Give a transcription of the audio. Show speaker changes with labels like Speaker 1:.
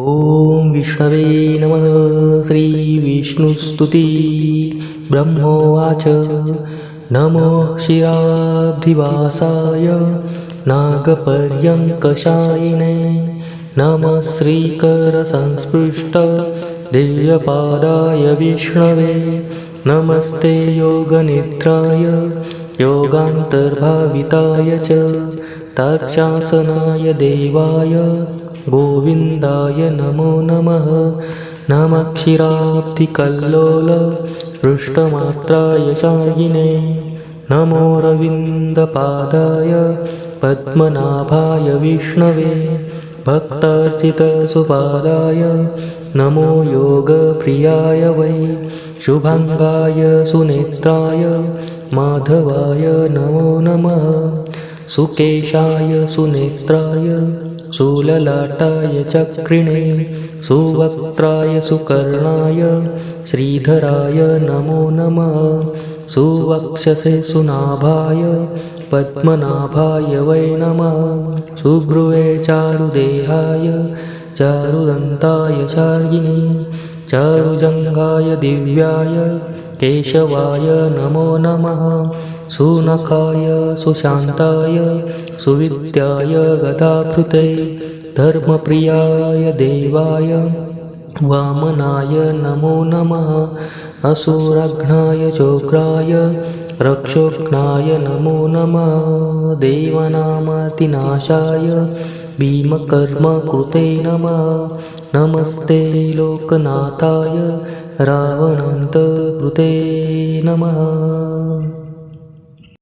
Speaker 1: ॐ विष्णवे नमः। श्रीविष्णुस्तुति ब्रह्मोवाच। नमो शिराब्धिवासाय नागपर्यङ्कशायिने। नमः श्रीकरसंस्पृष्ट। दिव्यपादाय विष्णवे। नमस्ते योगनिद्राय। योगान्तर्भाविताय च। तत्शासनाय देवाय गोविन्दाय नमो नमः। नमः क्षीराब्धिकल्लोल पृष्ठमात्राय शायिने। नमो रविन्दपादाय पद्मनाभाय विष्णवे। भक्तार्चितसुपादाय नमो योगप्रियाय वै। शुभङ्गाय सुनेत्राय माधवाय नमो नमः सुकेशाय सुनेत्राय शूललाटाय चक्रिणे सुवक्त्राय सुकर्णाय श्रीधराय नमो नमः सुवक्षसे सुनाभाय पद्मनाभाय वै नमः सुभ्रुवे चारुदेहाय चारुदन्ताय शार्गिने चारुजङ्गाय दिव्याय केशवाय नमो नमः सुनखाय सुशान्ताय सुविद्याय गदाभृते धर्मप्रियाय देवाय वामनाय नमो नमः असुरघ्नाय चोग्राय रक्षोघ्नाय नमो नमः देवनामातिनाशाय भीमकर्मकृते नमः नमस्ते लोकनाथाय रावणान्तकृते नमः